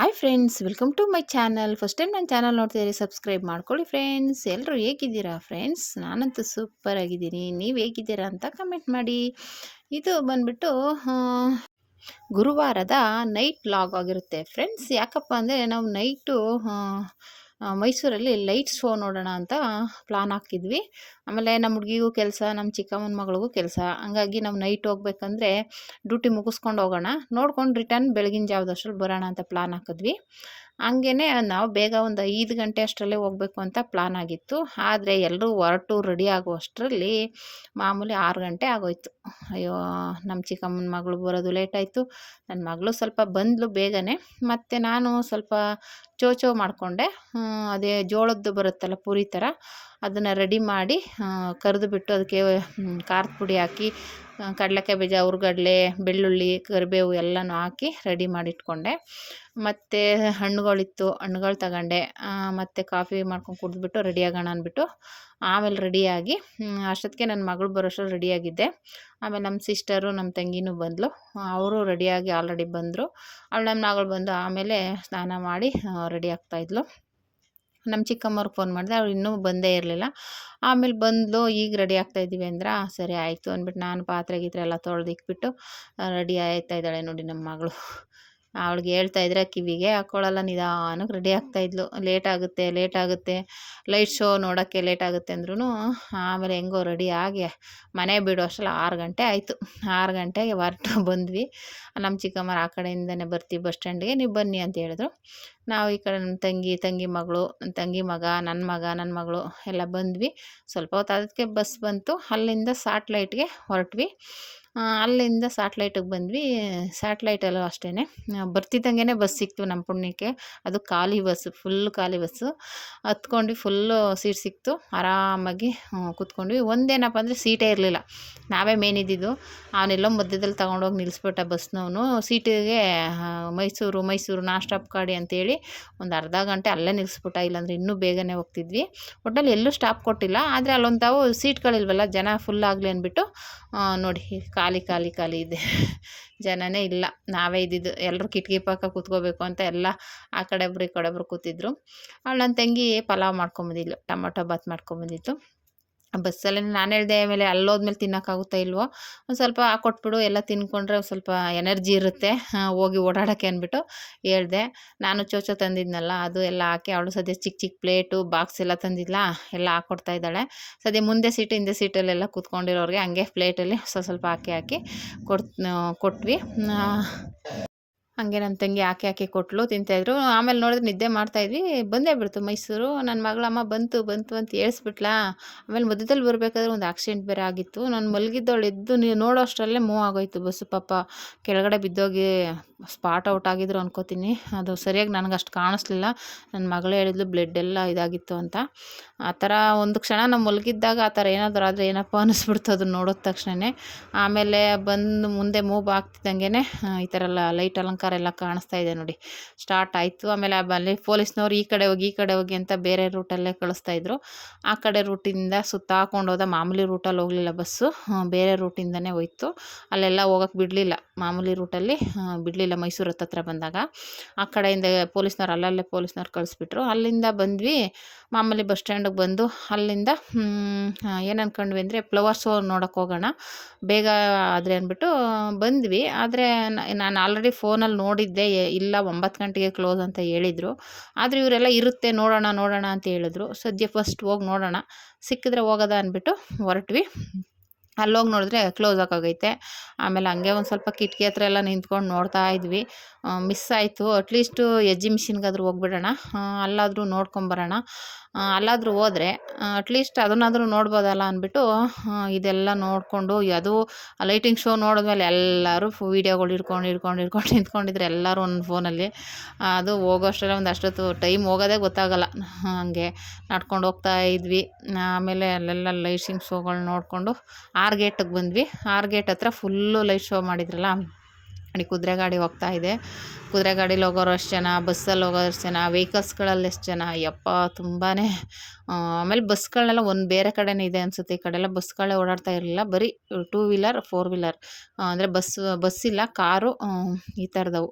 Hi friends welcome to my channel first time ನನ್ನ channel ನೋಡ್ತಿದ್ದೀರಿ subscribe ಮಾಡ್ಕೊಳ್ಳಿ friends ಎಲ್ಲರೂ ಹೇಗಿದ್ದೀರಾ ಫ್ರೆಂಡ್ಸ್ ನಾನಂತೂ ಸೂಪರ್ ಆಗಿದ್ದೀನಿ. ನೀವು ಹೇಗಿದ್ದೀರಾ ಅಂತ ಕಮೆಂಟ್ ಮಾಡಿ. ಇದು ಬಂದ್ಬಿಟ್ಟು ಗುರುವಾರದ ನೈಟ್ ಲಾಗ್ ಆಗಿರುತ್ತೆ ಫ್ರೆಂಡ್ಸ್ ಯಾಕಪ್ಪ ಅಂದರೆ ನಾವು ನೈಟು ಮೈಸೂರಲ್ಲಿ ಲೈಟ್ ಶೋ ನೋಡೋಣ ಅಂತ ಪ್ಲಾನ್ ಹಾಕಿದ್ವಿ. ಆಮೇಲೆ ನಮ್ಮ ಹುಡುಗಿಗೂ ಕೆಲಸ, ನಮ್ಮ ಚಿಕ್ಕಮ್ಮನ ಮಗಳಿಗೂ ಕೆಲಸ. ಹಂಗಾಗಿ ನಾವು ನೈಟ್ ಹೋಗ್ಬೇಕಂದ್ರೆ ಡ್ಯೂಟಿ ಮುಗಿಸ್ಕೊಂಡು ಹೋಗೋಣ. ನೋಡ್ಕೊಂಡು ರಿಟರ್ನ್ ಬೆಳಗಿನ ಜಾವದಷ್ಟರಲ್ಲಿ ಬರೋಣ ಅಂತ ಪ್ಲಾನ್ ಹಾಕಿದ್ವಿ. ಹಂಗೇ ನಾವು ಬೇಗ ಒಂದು ಐದು ಗಂಟೆ ಅಷ್ಟರಲ್ಲೇ ಹೋಗಬೇಕು ಅಂತ ಪ್ಲಾನ್ ಆಗಿತ್ತು. ಆದರೆ ಎಲ್ಲರೂ ಹೊರಟು ರೆಡಿ ಆಗುವಷ್ಟರಲ್ಲಿ ಮಾಮೂಲಿ ಆರು ಗಂಟೆ ಆಗೋಯ್ತು. ಅಯ್ಯೋ, ನಮ್ಮ ಚಿಕ್ಕಮ್ಮನ ಮಗಳು ಬರೋದು ಲೇಟ್ ಆಯಿತು. ನನ್ನ ಮಗಳು ಸ್ವಲ್ಪ ಬಂದಳು ಬೇಗನೆ. ಮತ್ತು ನಾನು ಸ್ವಲ್ಪ ಚೋಚೋ ಮಾಡಿಕೊಂಡೆ. ಅದೇ ಜೋಳದ್ದು ಬರುತ್ತಲ್ಲ ಪೂರಿ ಥರ, ಅದನ್ನು ರೆಡಿ ಮಾಡಿ ಕರಿದು ಬಿಟ್ಟು ಅದಕ್ಕೆ ಖಾರದ ಪುಡಿ ಹಾಕಿ ಕಡಲೆಕಾಯಿ ಬೀಜ, ಹುರ್ಗಡ್ಲೆ, ಬೆಳ್ಳುಳ್ಳಿ, ಕರಿಬೇವು ಎಲ್ಲನೂ ಹಾಕಿ ರೆಡಿ ಮಾಡಿಟ್ಕೊಂಡೆ. ಮತ್ತು ಹಣ್ಣುಗಳಿತ್ತು, ಹಣ್ಣುಗಳು ತಗೊಂಡೆ. ಮತ್ತು ಕಾಫಿ ಮಾಡ್ಕೊಂಡು ಕುಡಿದ್ಬಿಟ್ಟು ರೆಡಿ ಆಗೋಣ ಅಂದ್ಬಿಟ್ಟು ಆಮೇಲೆ ರೆಡಿಯಾಗಿ ಅಷ್ಟೊತ್ತಿಗೆ ನನ್ನ ಮಗಳು ಬರೋಷ್ಟು ರೆಡಿಯಾಗಿದ್ದೆ ಆಮೇಲೆ ನಮ್ಮ ಸಿಸ್ಟರು ನಮ್ಮ ತಂಗಿನೂ ಬಂದಳು ಅವರು ರೆಡಿಯಾಗಿ ಆಲ್ರೆಡಿ ಬಂದರು. ಅವಳು ನಮ್ಮ ಮಗಳು ಬಂದು ಆಮೇಲೆ ಸ್ನಾನ ಮಾಡಿ ರೆಡಿ ಆಗ್ತಾಯಿದ್ಲು ನಮ್ಮ ಚಿಕ್ಕಮ್ಮವ್ರಿಗೆ ಫೋನ್ ಮಾಡಿದೆ, ಅವ್ರು ಇನ್ನೂ ಬಂದೇ ಇರಲಿಲ್ಲ. ಆಮೇಲೆ ಬಂದ್ಲು, ಈಗ ರೆಡಿ ಆಗ್ತಾ ಇದ್ದೀವಿ ಅಂದ್ರೆ ಸರಿ ಆಯಿತು ಅಂದ್ಬಿಟ್ಟು ನಾನು ಪಾತ್ರೆ ಗೀತ್ರೆ ಎಲ್ಲ ತೊಳೆದಿಕ್ಬಿಟ್ಟು ರೆಡಿ ಆಗ್ತಾ ಇದ್ದಾಳೆ ನೋಡಿ ನಮ್ಮ ಮಗಳು. ಅವಳಿಗೆ ಹೇಳ್ತಾ ಇದ್ರೆ, ಕಿವಿಗೆ ಹಾಕ್ಕೊಳ್ಳಲ್ಲ ನಿಧಾನಕ್ಕೆ ರೆಡಿ ಆಗ್ತಾಯಿದ್ಲು ಲೇಟ್ ಆಗುತ್ತೆ ಲೇಟ್ ಆಗುತ್ತೆ. ಲೈಟ್ ಶೋ ನೋಡೋಕ್ಕೆ ಲೇಟ್ ಆಗುತ್ತೆ ಅಂದ್ರೂ ಆಮೇಲೆ ಹೆಂಗೋ ರೆಡಿ ಆಗಿ ಮನೆ ಬಿಡೋ ಅಷ್ಟರಲ್ಲಿ ಆರು ಗಂಟೆ ಆಯಿತು. ಆರು ಗಂಟೆಗೆ ಹೊರಟು, ಬಂದ್ವಿ. ನಮ್ಮ ಚಿಕ್ಕಮ್ಮರು ಆ ಕಡೆಯಿಂದನೇ ಬರ್ತೀವಿ ಬಸ್ ಸ್ಟ್ಯಾಂಡ್ಗೆ, ನೀವು ಬನ್ನಿ ಅಂತ ಹೇಳಿದ್ರು. ನಾವು ಈ ಕಡೆ ನಮ್ಮ ತಂಗಿ ತಂಗಿ ಮಗಳು, ತಂಗಿ ಮಗ, ನನ್ನ ಮಗ, ನನ್ನ ಮಗಳು ಎಲ್ಲ ಬಂದ್ವಿ. ಸ್ವಲ್ಪ ಹೊತ್ತು ಅದಕ್ಕೆ ಬಸ್ ಬಂತು. ಅಲ್ಲಿಂದ ಸಾಟ್ಲೈಟ್ಗೆ ಹೊರಟ್ವಿ. ಅಲ್ಲಿಂದ ಸ್ಯಾಟ್ಲೈಟಿಗೆ ಬಂದ್ವಿ. ಸ್ಯಾಟ್ಲೈಟಲ್ಲೂ ಅಷ್ಟೇ ಬರ್ತಿದ್ದಂಗೆ ಬಸ್ ಸಿಕ್ತು ನಮ್ಮ ಪುಣ್ಯಕ್ಕೆ. ಅದು ಖಾಲಿ ಬಸ್ಸು ಫುಲ್ ಖಾಲಿ ಬಸ್ಸು. ಹತ್ಕೊಂಡ್ವಿ ಫುಲ್ಲು ಸೀಟ್ ಸಿಕ್ತು. ಆರಾಮಾಗಿ ಕೂತ್ಕೊಂಡ್ವಿ. ಒಂದೇನಪ್ಪ ಅಂದರೆ ಸೀಟೇ ಇರಲಿಲ್ಲ. ನಾವೇ ಮೇನ್ ಇದ್ದಿದ್ದು. ಅವನೆಲ್ಲೋ ಮಧ್ಯದಲ್ಲಿ ತಗೊಂಡೋಗಿ ನಿಲ್ಲಿಸ್ಬಿಟ್ಟ ಬಸ್ನವನು. ಸೀಟಿಗೆ ಮೈಸೂರು ಮೈಸೂರು ನಾ ಸ್ಟಾಪ್ ಗಾಡಿ ಅಂತೇಳಿ ಒಂದು ಅರ್ಧ ಗಂಟೆ ಅಲ್ಲೇ ನಿಲ್ಲಿಸ್ಬಿಟ್ಟ ಇಲ್ಲಾಂದ್ರೆ ಇನ್ನೂ ಬೇಗನೆ ಹೋಗ್ತಿದ್ವಿ. ಒಟ್ಟಲ್ಲಿ ಎಲ್ಲೂ ಸ್ಟಾಪ್ ಕೊಟ್ಟಿಲ್ಲ. ಆದರೆ ಅಲ್ಲೊಂದು ತಾವು ಸೀಟ್ಗಳಿಲ್ವಲ್ಲ, ಜನ ಫುಲ್ ಆಗಲಿ ಅಂದ್ಬಿಟ್ಟು ನೋಡಿ ಖಾಲಿ ಖಾಲಿ ಖಾಲಿ ಇದೆ. ಜನನೇ ಇಲ್ಲ. ನಾವೇ ಇದ್ದಿದ್ದು ಎಲ್ಲರೂ ಕಿಟಕಿ ಪಕ್ಕ ಕೂತ್ಕೋಬೇಕು ಅಂತ ಎಲ್ಲ ಆ ಕಡೆ ಒಬ್ರು ಈ ಕಡೆ ಒಬ್ರು ಕೂತಿದ್ರು. ಅವಳು ನನ್ನ ತಂಗಿ ಪಲಾವ್ ಮಾಡ್ಕೊಂಬಂದಿದ್ಲು, ಟೊಮೊಟೊ ಬಾತ್ ಮಾಡ್ಕೊಂಬಂದಿತ್ತು. ಬಸ್ಸಲ್ಲೇ ನಾನು ಹೇಳಿದೆ ಆಮೇಲೆ ಅಲ್ಲೋದ್ಮೇಲೆ ತಿನ್ನೋಕ್ಕಾಗುತ್ತಾ ಇಲ್ವೋ, ಒಂದು ಸ್ವಲ್ಪ ಕೊಟ್ಬಿಡು, ಎಲ್ಲ ತಿನ್ಕೊಂಡ್ರೆ ಒಂದು ಸ್ವಲ್ಪ ಎನರ್ಜಿ ಇರುತ್ತೆ. ಹೋಗಿ ಓಡಾಡೋಕ್ಕೆ ಅಂದ್ಬಿಟ್ಟು ಹೇಳಿದೆ. ನಾನು ಚೋಚೋ ತಂದಿದ್ನಲ್ಲ, ಅದು ಎಲ್ಲ ಹಾಕಿ ಅವಳು ಸದ್ಯ ಚಿಕ್ಕ ಚಿಕ್ಕ ಪ್ಲೇಟು, ಬಾಕ್ಸ್ ಎಲ್ಲ ತಂದಿದ್ಲ, ಎಲ್ಲ ಹಾಕ್ಕೊಡ್ತಾ ಇದ್ದಾಳೆ. ಸದ್ಯ ಮುಂದೆ ಸೀಟು, ಹಿಂದೆ ಸೀಟಲ್ಲೆಲ್ಲ ಕೂತ್ಕೊಂಡಿರೋರಿಗೆ ಹಂಗೆ ಪ್ಲೇಟಲ್ಲಿ ಸ್ವಲ್ಪ ಸ್ವಲ್ಪ ಹಾಕಿ ಹಾಕಿ ಕೊಟ್ವಿ. ಹಂಗೆ ನನ್ನ ತಂಗಿ ಹಾಕಿ ಹಾಕಿ ಕೊಟ್ಲು ತಿಂತಾಯಿದ್ರು ಆಮೇಲೆ ನೋಡಿದ್ರೆ ನಿದ್ದೆ ಮಾಡ್ತಾಯಿದ್ವಿ ಬಂದೇ ಬಿಡ್ತು ಮೈಸೂರು. ನನ್ನ ಮಗಳಮ್ಮ ಬಂತು ಬಂತು ಅಂತ ಏಳಿಸ್ಬಿಟ್ಲಾ ಆಮೇಲೆ ಮಧ್ಯದಲ್ಲಿ ಬರಬೇಕಾದ್ರೆ ಒಂದು ಆಕ್ಸಿಡೆಂಟ್ ಬೇರೆ ಆಗಿತ್ತು. ನಾನು ಮಲಗಿದ್ದವಳು ಎದ್ದು ನೀವು ನೋಡೋ ಅಷ್ಟರಲ್ಲೇ ಮೂವ್ ಆಗೋಯ್ತು ಬಸ್ಸು ಪಾಪ. ಕೆಳಗಡೆ ಬಿದ್ದೋಗಿ ಸ್ಪಾಟ್ ಔಟ್ ಆಗಿದ್ರು ಅನ್ಕೋತೀನಿ. ಅದು ಸರಿಯಾಗಿ ನನಗೆ ಅಷ್ಟು ಕಾಣಿಸ್ಲಿಲ್ಲ. ನನ್ನ ಮಗಳು ಹೇಳಿದ್ಲು ಬ್ಲಡ್ ಎಲ್ಲ ಇದಾಗಿತ್ತು ಅಂತ. ಆ ಥರ ಒಂದು ಕ್ಷಣ ನಾವು ಮಲಗಿದ್ದಾಗ ಆ ಥರ ಏನಾದರೂ ಆದರೆ ಏನಪ್ಪ ಅನ್ನಿಸ್ಬಿಡ್ತು ಅದನ್ನು ನೋಡಿದ ತಕ್ಷಣವೇ ಆಮೇಲೆ ಬಂದು ಮುಂದೆ ಮೂವ್ ಆಗ್ತಿದ್ದಂಗೆ ಈ ಥರ ಎಲ್ಲ ಲೈಟ್ ಅಲಂಕಾರ ಎಲ್ಲ ಕಾಣಿಸ್ತಾ ಇದೆ ನೋಡಿ. ಸ್ಟಾರ್ಟ್ ಆಯಿತು. ಆಮೇಲೆ ಅಲ್ಲಿ ಪೊಲೀಸ್ನವ್ರು ಈ ಕಡೆ ಹೋಗಿ ಈ ಕಡೆ ಹೋಗಿ ಅಂತ ಬೇರೆ ರೂಟಲ್ಲೇ ಕಳಿಸ್ತಾ ಇದ್ರು. ಆ ಕಡೆ ರೂಟಿಂದ ಸುತ್ತಾಕೊಂಡು ಹೋದ ಮಾಮೂಲಿ ರೂಟಲ್ಲಿ ಹೋಗಲಿಲ್ಲ ಬಸ್ಸು. ಬೇರೆ ರೂಟಿಂದನೇ ಹೋಯ್ತು. ಅಲ್ಲೆಲ್ಲ ಹೋಗಕ್ಕೆ ಬಿಡಲಿಲ್ಲ ಮಾಮೂಲಿ ರೂಟಲ್ಲಿ ಬಿಡಲಿಲ್ಲ. ಮೈಸೂರು ಹತ್ತತ್ರ ಬಂದಾಗ, ಆ ಕಡೆಯಿಂದ ಪೊಲೀಸ್ನವ್ರು ಅಲ್ಲಲ್ಲೇ ಪೊಲೀಸ್ನವ್ರು ಕಳಿಸ್ಬಿಟ್ರು. ಅಲ್ಲಿಂದ ಬಂದ್ವಿ. ಮಾಮೂಲಿ ಬಸ್ ಸ್ಟ್ಯಾಂಡಿಗೆ ಬಂದು ಅಲ್ಲಿಂದ ಏನು ಅಂದರೆ ಫ್ಲವರ್ ಶೋ ನೋಡೋಕೆ ಹೋಗೋಣ. ಬೇಗ ಆದರೆ ಅಂದ್ಬಿಟ್ಟು ಬಂದ್ವಿ. ಆದರೆ ನಾನು ಆಲ್ರೆಡಿ ಫೋನಲ್ಲಿ ನೋಡಿದ್ದೆ. ಇಲ್ಲ ಒಂಬತ್ತು ಗಂಟೆಗೆ ಕ್ಲೋಸ್ ಅಂತ ಹೇಳಿದರು. ಆದರೆ ಇವರೆಲ್ಲ ಇರುತ್ತೆ, ನೋಡೋಣ ನೋಡೋಣ ಅಂತ ಹೇಳಿದ್ರು. ಸದ್ಯ ಫಸ್ಟ್ ಹೋಗಿ ನೋಡೋಣ. ಸಿಕ್ಕಿದ್ರೆ ಹೋಗೋದ ಅಂದ್ಬಿಟ್ಟು ಹೊರಟ್ವಿ. ಅಲ್ಲೋಗಿ ನೋಡಿದ್ರೆ ಕ್ಲೋಸ್ ಆಗೋಗೈತೆ. ಆಮೇಲೆ ಹಂಗೆ ಒಂದು ಸ್ವಲ್ಪ ಕಿಟಕಿ ಹತ್ರ ಎಲ್ಲ ನಿಂತ್ಕೊಂಡು ನೋಡ್ತಾ ಇದ್ವಿ. ಮಿಸ್ ಆಯಿತು. ಅಟ್ಲೀಸ್ಟು ಎಜ್ಜಿ ಮಿಷಿನ್ಗಾದ್ರೂ ಹೋಗ್ಬಿಡೋಣ. ಅಲ್ಲಾದರೂ ನೋಡ್ಕೊಂಬರೋಣ. ಅಲ್ಲಾದರೂ ಹೋದರೆ ಅಟ್ಲೀಸ್ಟ್ ಅದನ್ನಾದರೂ ನೋಡ್ಬೋದಲ್ಲ ಅಂದ್ಬಿಟ್ಟು ಇದೆಲ್ಲ ನೋಡಿಕೊಂಡು, ಅದು ಲೈಟಿಂಗ್ ಶೋ ನೋಡಿದ್ಮೇಲೆ ಎಲ್ಲರೂ ವೀಡಿಯೋಗಳು ಹಿಡ್ಕೊಂಡು ಹಿಡ್ಕೊಂಡು ಹಿಡ್ಕೊಂಡು, ನಿಂತ್ಕೊಂಡಿದ್ರೆ ಎಲ್ಲರೂ ಒಂದು ಫೋನಲ್ಲಿ ಅದು ಹೋಗೋಷ್ಟರಲ್ಲಿ ಒಂದು ಅಷ್ಟೊತ್ತು ಟೈಮ್ ಹೋಗೋದೇ ಗೊತ್ತಾಗಲ್ಲ. ಹಾಗೆ ನಡ್ಕೊಂಡು ಹೋಗ್ತಾ ಇದ್ವಿ. ಆಮೇಲೆ ಅಲ್ಲೆಲ್ಲ ಲೈಟಿಂಗ್ ಶೋಗಳು ನೋಡಿಕೊಂಡು, ಆರ್ ಗೇಟಿಗೆ ಬಂದ್ವಿ. ಆರ್ ಗೇಟ್ ಹತ್ರ ಫುಲ್ಲು ಲೈಟ್ ಶೋ ಮಾಡಿದ್ರಲ್ಲ ನೋಡಿ ಕುದುರೆ ಗಾಡಿ ಹೋಗ್ತಾ ಇದೆ. ಕುದುರೆ ಗಾಡೀಲಿ ಹೋಗೋರು ಅಷ್ಟು ಜನ, ಬಸ್ಸಲ್ಲಿ ಹೋಗೋರು ಅಷ್ಟು ಜನ ವೆಹಿಕಲ್ಸ್ಗಳಲ್ಲಿ ಎಷ್ಟು ಜನ. ಯಪ್ಪ ತುಂಬಾ ಆಮೇಲೆ ಬಸ್ಗಳನ್ನೆಲ್ಲ ಒಂದು ಬೇರೆ ಕಡೆನೇ ಇದೆ ಅನಿಸುತ್ತೆ. ಈ ಕಡೆ ಎಲ್ಲ ಬಸ್ಗಳೇ ಓಡಾಡ್ತಾ ಇರಲಿಲ್ಲ. ಬರೀ ಟೂ ವೀಲರ್ ಫೋರ್ ವೀಲರ್ ಅಂದರೆ ಬಸ್ ಬಸ್ ಇಲ್ಲ ಕಾರು ಈ ಥರದವು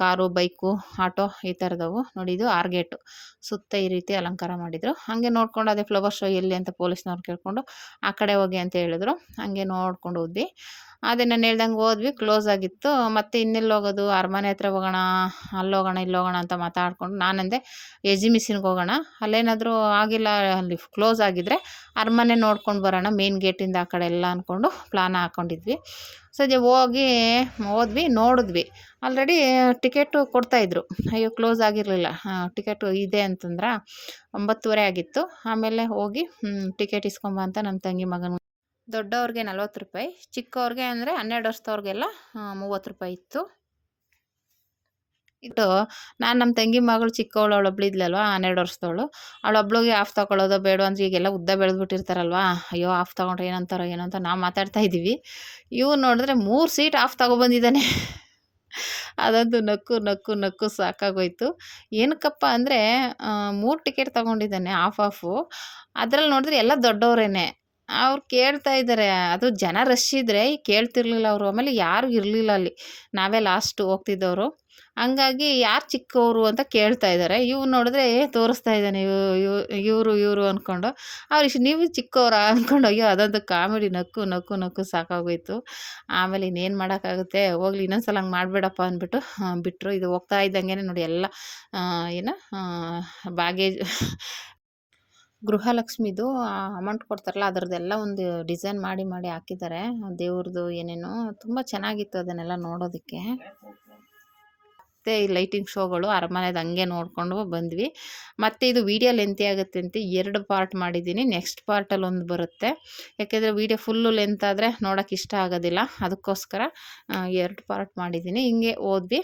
ಕಾರು, ಬೈಕು, ಆಟೋ ಈ ಥರದವು ನೋಡಿ ಇದು ಆರ್ಗೇಟು ಸುತ್ತ ಈ ರೀತಿ ಅಲಂಕಾರ ಮಾಡಿದರು. ಹಾಗೆ ನೋಡ್ಕೊಂಡು ಅದೇ ಫ್ಲವರ್ ಶೋ ಎಲ್ಲಿ ಅಂತ ಪೊಲೀಸ್ನವ್ರು ಕೇಳಿಕೊಂಡು ಆ ಕಡೆ ಹೋಗಿ ಅಂತ ಹೇಳಿದ್ರು. ಹಾಗೆ ನೋಡ್ಕೊಂಡು ಹೋದ್ವಿ. ಅದೇ ನಾನು ಹೇಳ್ದಂಗೆ ಹೋದ್ವಿ, ಕ್ಲೋಸ್ ಆಗಿತ್ತು. ಮತ್ತೆ ಇನ್ನೆಲ್ಲಿ ಹೋಗೋದು? ಅರಮನೆ ಹತ್ರ ಹೋಗೋಣ, ಅಲ್ಲಿ ಹೋಗೋಣ, ಇಲ್ಲಿ ಹೋಗೋಣ ಅಂತ ಮಾತಾಡ್ಕೊಂಡು ನಾನಂದೆ ಎಜಿ ಮಿಷಿನ್ಗೆ ಹೋಗೋಣ. ಅಲ್ಲೇನಾದರೂ ಆಗಿಲ್ಲ, ಅಲ್ಲಿ ಕ್ಲೋಸ್ ಆಗಿದ್ದರೆ ಅರಮನೆ ನೋಡ್ಕೊಂಡು ಬರೋಣ, ಮೇನ್ ಗೇಟಿಂದ ಆ ಕಡೆ ಎಲ್ಲ ಅಂದ್ಕೊಂಡು ಪ್ಲಾನ್ ಹಾಕ್ಕೊಂಡಿದ್ವಿ ಸದ್ಯ ಹೋಗಿ ಹೋದ್ವಿ, ನೋಡಿದ್ವಿ. ಆಲ್ರೆಡಿ ಟಿಕೆಟು ಕೊಡ್ತಾಯಿದ್ರು ಅಯ್ಯೋ ಕ್ಲೋಸ್ ಆಗಿರಲಿಲ್ಲ. ಟಿಕೆಟು ಇದೆ ಅಂತಂದ್ರೆ ಒಂಬತ್ತುವರೆ ಆಗಿತ್ತು. ಆಮೇಲೆ ಹೋಗಿ ಟಿಕೆಟ್ ಇಸ್ಕೊಂಬ ಅಂತ ನಮ್ಮ ತಂಗಿ ಮಗನ ದೊಡ್ಡವ್ರಿಗೆ ನಲ್ವತ್ತು ರೂಪಾಯಿ, ಚಿಕ್ಕವ್ರಿಗೆ ಅಂದರೆ ಹನ್ನೆರಡು ವರ್ಷದವ್ರಿಗೆಲ್ಲ ಮೂವತ್ತು ರೂಪಾಯಿ ಇತ್ತು. ಇಟ್ಟು ನಾನು ನಮ್ಮ ತಂಗಿ ಮಗಳು ಚಿಕ್ಕವಳು ಅವಳೊಬ್ಳು ಇದ್ಲಲ್ವ ಹನ್ನೆರಡು ವರ್ಷದವಳು. ಅವಳೊಬ್ಳಿಗೆ ಆಫ್ ತಗೊಳ್ಳೋದು ಬೇಡ ಅಂದ್ರೆ ಈಗೆಲ್ಲ ಉದ್ದ ಬೆಳೆದ್ಬಿಟ್ಟಿರ್ತಾರಲ್ವ? ಅಯ್ಯೋ ಆಫ್ ತಗೊಂಡ್ರೆ ಏನಂತಾರೋ ಏನೋ ಅಂತ ನಾವು ಮಾತಾಡ್ತಾ ಇದ್ದೀವಿ ಇವು ನೋಡಿದ್ರೆ ಮೂರು ಸೀಟ್ ಆಫ್ ತೊಗೊಬಂದಿದ್ದಾನೆ. ಅದಂತೂ ನಕ್ಕು ನಕ್ಕು ನಕ್ಕು ಸಾಕಾಗೋಯ್ತು. ಏನಕ್ಕಪ್ಪ ಅಂದರೆ ಮೂರು ಟಿಕೆಟ್ ತೊಗೊಂಡಿದ್ದಾನೆ ಆಫ್ ಆಫು ಅದ್ರಲ್ಲಿ ನೋಡಿದ್ರೆ ಎಲ್ಲ ದೊಡ್ಡವರೇನೆ. ಅವ್ರು ಕೇಳ್ತಾ ಇದ್ದಾರೆ ಅದು ಜನ ರಶ್ ಇದ್ದರೆ ಕೇಳ್ತಿರ್ಲಿಲ್ಲ ಅವರು, ಆಮೇಲೆ ಯಾರು ಇರಲಿಲ್ಲ ಅಲ್ಲಿ. ನಾವೇ ಲಾಸ್ಟ್ ಹೋಗ್ತಿದ್ದವರು. ಹಂಗಾಗಿ ಯಾರು ಚಿಕ್ಕವರು ಅಂತ ಕೇಳ್ತಾ ಇದ್ದಾರೆ ಇವ್ರು ನೋಡಿದ್ರೆ ತೋರಿಸ್ತಾ ಇದ್ದಾನೆ ಇವರು ಇವರು ಅಂದ್ಕೊಂಡು ಅವ್ರು ಇಷ್ಟು, ನೀವು ಚಿಕ್ಕವರ? ಅಂದ್ಕೊಂಡು ಅಯ್ಯೋ, ಅದೊಂದು ಕಾಮಿಡಿ, ನಕ್ಕು ನಕ್ಕು ನಕ್ಕು ಸಾಕಾಗೋಯ್ತು. ಆಮೇಲೆ ಇನ್ನೇನು ಮಾಡೋಕ್ಕಾಗುತ್ತೆ? ಹೋಗ್ಲಿ, ಇನ್ನೊಂದ್ಸಲ ಹಂಗೆ ಮಾಡಬೇಡಪ್ಪ ಅಂದ್ಬಿಟ್ಟು ಬಿಟ್ಟರು ಇದು ಹೋಗ್ತಾ ಇದ್ದಂಗೆ ನೋಡಿ ಎಲ್ಲ ಏನು ಬಾಗೇಜ್ ಗೃಹಲಕ್ಷ್ಮಿದು ಅಮೌಂಟ್ ಕೊಡ್ತಾರಲ್ಲ, ಅದರದ್ದೆಲ್ಲ ಒಂದು ಡಿಸೈನ್ ಮಾಡಿ ಮಾಡಿ ಹಾಕಿದ್ದಾರೆ. ದೇವ್ರದ್ದು ಏನೇನೋ, ತುಂಬ ಚೆನ್ನಾಗಿತ್ತು ಅದನ್ನೆಲ್ಲ ನೋಡೋದಕ್ಕೆ. ಮತ್ತು ಈ ಲೈಟಿಂಗ್ ಶೋಗಳು ಅರಮನೆದು ಹಂಗೆ ನೋಡಿಕೊಂಡು ಬಂದ್ವಿ. ಮತ್ತು ಇದು ವೀಡಿಯೋ ಲೆಂತಿ ಆಗುತ್ತೆ ಅಂತ ಎರಡು ಪಾರ್ಟ್ ಮಾಡಿದ್ದೀನಿ. ನೆಕ್ಸ್ಟ್ ಪಾರ್ಟಲ್ಲಿ ಒಂದು ಬರುತ್ತೆ. ಯಾಕೆಂದರೆ ವೀಡಿಯೋ ಫುಲ್ಲು ಲೆಂತ್ ಆದರೆ ನೋಡೋಕೆ ಇಷ್ಟ ಆಗೋದಿಲ್ಲ. ಅದಕ್ಕೋಸ್ಕರ ಎರಡು ಪಾರ್ಟ್ ಮಾಡಿದ್ದೀನಿ. ಹಿಂಗೆ ಹೋದ್ವಿ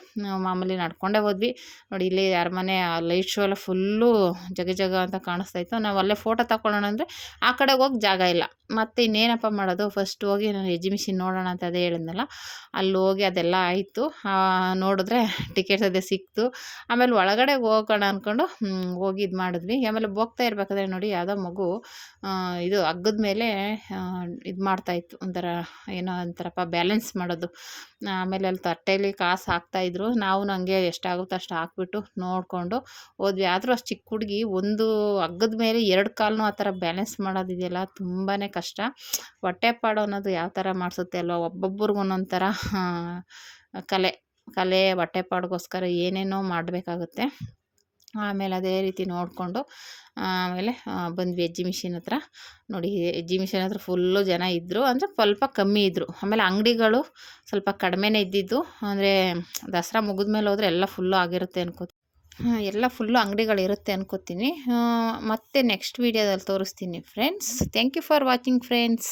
ಮಾಮೂಲಿ ನಡ್ಕೊಂಡೇ ಹೋದ್ವಿ. ನೋಡಿ ಇಲ್ಲಿ ಅರಮನೆ ಲೈಟ್ ಶೋ ಎಲ್ಲ ಫುಲ್ಲು ಜಗ ಜಗ ಅಂತ ಕಾಣಿಸ್ತಾ ಇತ್ತು. ನಾವು ಅಲ್ಲೇ ಫೋಟೋ ತಗೊಳ್ಳೋಣ ಅಂದರೆ ಆ ಕಡೆಗೆ ಹೋಗಿ ಜಾಗ ಇಲ್ಲ. ಮತ್ತು ಇನ್ನೇನಪ್ಪ ಮಾಡೋದು? ಫಸ್ಟ್ ಹೋಗಿ ನಾನು ಎಜಿಮಿಷನ್ ನೋಡೋಣ ಅಂತ ಅದೇ ಹೇಳಿದ್ನಲ್ಲ. ಅಲ್ಲಿ ಹೋಗಿ ಅದೆಲ್ಲ ಆಯಿತು. ನೋಡಿದ್ರೆ ಟಿಕೆಟ್ಸ್ ಅದೇ ಸಿಕ್ತು. ಆಮೇಲೆ ಒಳಗಡೆ ಹೋಗೋಣ ಅಂದ್ಕೊಂಡು ಹೋಗಿ ಇದು ಮಾಡಿದ್ವಿ. ಆಮೇಲೆ ಹೋಗ್ತಾ ಇರ್ಬೇಕಾದ್ರೆ ನೋಡಿ ಯಾವುದೋ ಮಗು ಇದು ಹಗ್ಗದ ಮೇಲೆ ಇದು ಮಾಡ್ತಾಯಿತ್ತು ಒಂಥರ ಏನೋ ಒಂಥರಪ್ಪ ಬ್ಯಾಲೆನ್ಸ್ ಮಾಡೋದು. ಆಮೇಲೆ ಅಲ್ಲಿ ತಟ್ಟೆಯಲ್ಲಿ ಕಾಸು ಹಾಕ್ತಾಯಿದ್ರು ನಾವು ಹಂಗೆ ಎಷ್ಟಾಗುತ್ತೋ ಅಷ್ಟು ಹಾಕ್ಬಿಟ್ಟು ನೋಡಿಕೊಂಡು ಹೋದ್ವಿ. ಆದರೂ ಅಷ್ಟು ಚಿಕ್ಕ ಹುಡುಗಿ ಒಂದು ಹಗ್ಗದ ಮೇಲೆ ಎರಡು ಕಾಲನ್ನು ಆ ಥರ ಬ್ಯಾಲೆನ್ಸ್ ಮಾಡೋದಿದೆಯಲ್ಲ ತುಂಬಾ ಕಷ್ಟ. ಹೊಟ್ಟೆಪಾಡು ಅನ್ನೋದು ಯಾವ ಥರ ಮಾಡಿಸುತ್ತೆ ಅಲ್ವ? ಒಬ್ಬೊಬ್ಬರಿಗೂ ಒಂದೊಂದು ಕಲೆ. ಕಲೆ, ಬಟ್ಟೆ ಪಾಡ್ಗೋಸ್ಕರ ಏನೇನೋ ಮಾಡಬೇಕಾಗುತ್ತೆ. ಆಮೇಲೆ ಅದೇ ರೀತಿ ನೋಡಿಕೊಂಡು, ಆಮೇಲೆ ಬಂದ್ವಿ ಎಜ್ಜಿಮಿಷಿನ್ ಹತ್ರ. ನೋಡಿ ಎಜ್ಜಿಮಿಷಿನ್ ಹತ್ರ ಫುಲ್ಲು ಜನ ಇದ್ದರು ಅಂದರೆ ಸ್ವಲ್ಪ ಕಮ್ಮಿ ಇದ್ದರು ಆಮೇಲೆ ಅಂಗಡಿಗಳು ಸ್ವಲ್ಪ ಕಡಿಮೆನೇ ಇದ್ದಿದ್ದು. ಅಂದರೆ ದಸರಾ ಮುಗಿದ ಮೇಲೆ ಹೋದರೆ ಎಲ್ಲ ಫುಲ್ಲು ಆಗಿರುತ್ತೆ ಅನ್ಕೋ ಎಲ್ಲ ಫುಲ್ಲು ಅಂಗಡಿಗಳಿರುತ್ತೆ ಅನ್ಕೋತೀನಿ. ಮತ್ತೆ ನೆಕ್ಸ್ಟ್ ವೀಡಿಯೋದಲ್ಲಿ ತೋರಿಸ್ತೀನಿ friends thank you for watching friends